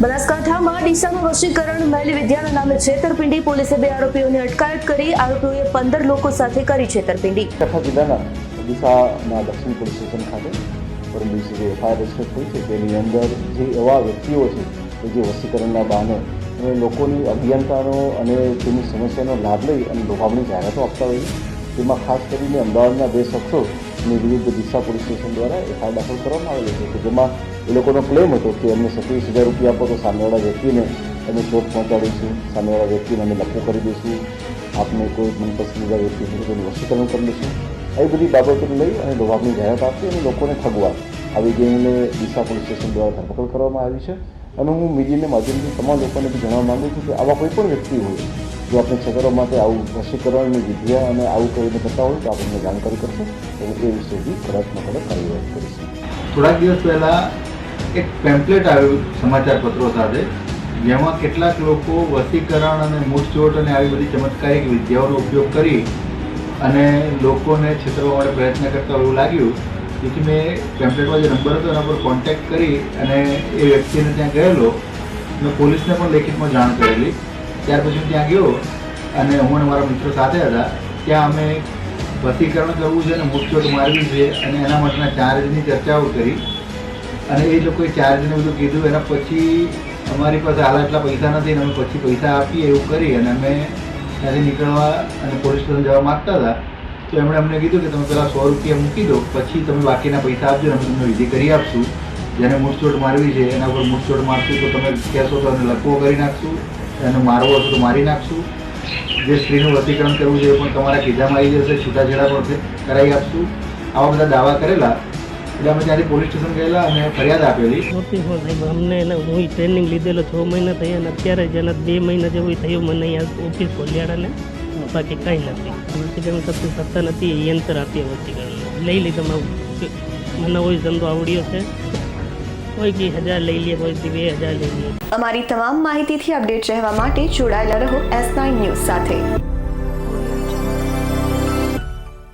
બનાસકાંઠામાં ડીસામાં વશીકરણ મહેલ વિદ્યાના નામે છેતરપિંડી. પોલીસે બે આરોપીઓની અટકાયત કરી. આરોપીઓએ પંદર લોકો સાથે કરી છેતરપિંડી. કચ્છ જિલ્લાના ડીસાના દક્ષિણ પોલીસ સ્ટેશન ખાતે પરંતુ જે એફઆઈઆર રજિસ્ટર થઈ છે, તેની અંદર જે એવા વ્યક્તિઓ છે, કે જે વસીકરણના બહાને લોકોની અભિયંતાનો અને તેની સમસ્યાનો લાભ લઈ અને લોભામણી જાહેરાતો આપતા હોય તેમાં ખાસ કરીને અમદાવાદના બે શખ્સોની વિરુદ્ધ દિશા પોલીસ સ્ટેશન દ્વારા એફઆઈઆર દાખલ કરવામાં આવેલી છે કે જેમાં એ લોકોનો ક્લેમ હતો કે અમને સત્યાવીસ હજાર રૂપિયા આપો તો સામેવાળા વ્યક્તિને અમે ચોટ પહોંચાડીશું, સામેવાળા વ્યક્તિને અમે લખો કરી દઈશું, આપને કોઈ મનપસંદીદા વ્યક્તિ તેનું વશીકરણ કરી દઈશું. આવી બધી બાબતોને લઈ અને લોભામણી જાહેરાત આપી અને લોકોને ઠગવા આવી ગઈને ડીસા પોલીસ સ્ટેશન દ્વારા ધરપકડ કરવામાં આવી છે. અને હું મીડિયાના માધ્યમથી તમામ લોકોને બી જણાવવા માગું છું કે આવા કોઈ પણ વ્યક્તિ હોય જો આપણે છેતરવા માટે આવું રસીકરણની વિદ્યા અને આવું કરીને કરતા હોય તો આપણને જાણકારી કરશે. અને એ વિશે બી કડકમાં કડક કાર્યવાહી કરીશું. થોડાક દિવસ પહેલાં એક પેમ્પલેટ આવ્યું સમાચાર પત્રો સાથે, જેમાં કેટલાક લોકો વસીકરણ અને મૂઠચોટ અને આવી બધી ચમત્કારિક વિદ્યાઓનો ઉપયોગ કરી અને લોકોને છેતરવા માટે પ્રયત્ન કરતા એવું લાગ્યું. તેથી મેં પેમ્પલેટમાં જે નંબર હતો એના પર કોન્ટેક્ટ કરી અને એ વ્યક્તિને ત્યાં ગયેલો. મેં પોલીસને પણ લેખિતમાં જાણ કરેલી. ત્યાર પછી હું ત્યાં ગયો અને હું અને મારા મિત્રો સાથે હતા. ત્યાં અમે વસીકરણ કરવું છે અને મૂઠચોટ મારવી છે અને એના માટેના ચાર્જની ચર્ચાઓ કરી. અને એ લોકોએ ચાર્જને બધું કીધું. એના પછી અમારી પાસે હાલ એટલા પૈસા નથી અને અમે પછી પૈસા આપીએ એવું કરી અને અમે ત્યાંથી નીકળવા અને પોલીસ સ્ટેશન જવા માગતા હતા. તો એમણે અમને કીધું કે તમે પહેલાં સો રૂપિયા મૂકી દો, પછી તમે બાકીના પૈસા આપજો અને તમને વિધિ કરી આપશું. જેને મૂળચોટ મારવી છે, એના પર મૂળચોટ મારશું તો તમે કહેશો તો અમે લકવો કરી નાખશું. એને મારવો હશે તો મારી નાખશું. જે સ્ત્રીનું વસીકરણ કરવું છે પણ તમારા કીધામાં આવી જશે છૂટાછેડા પણ કરાવી આપશું. આવા બધા દાવા કરેલા, એટલે અમે ત્યાંથી પોલીસ સ્ટેશન ગયેલા અને ફરિયાદ આપેલી. અમને હું ટ્રેનિંગ લીધેલો છ મહિના થયા અને અત્યારે જ એના બે મહિના જેવું થયું મને અહીંયા ઓફિસ ખોલ્યાડા ને બાકી કંઈ નથી. વસીકરણ કરતું સત્તા નથી, એ યંત્ર આપીએ વસીકરણ લઈ લીધા મને હોય ધંધો આવડ્યો છે. કોઈ કી હજાર લઈ લે કોઈ બે હજાર લઈ લે. અમારી તમામ માહિતીથી અપડેટ રહેવા માટે જોડાયેલા રહો એસ નાઇન ન્યૂઝ સાથે.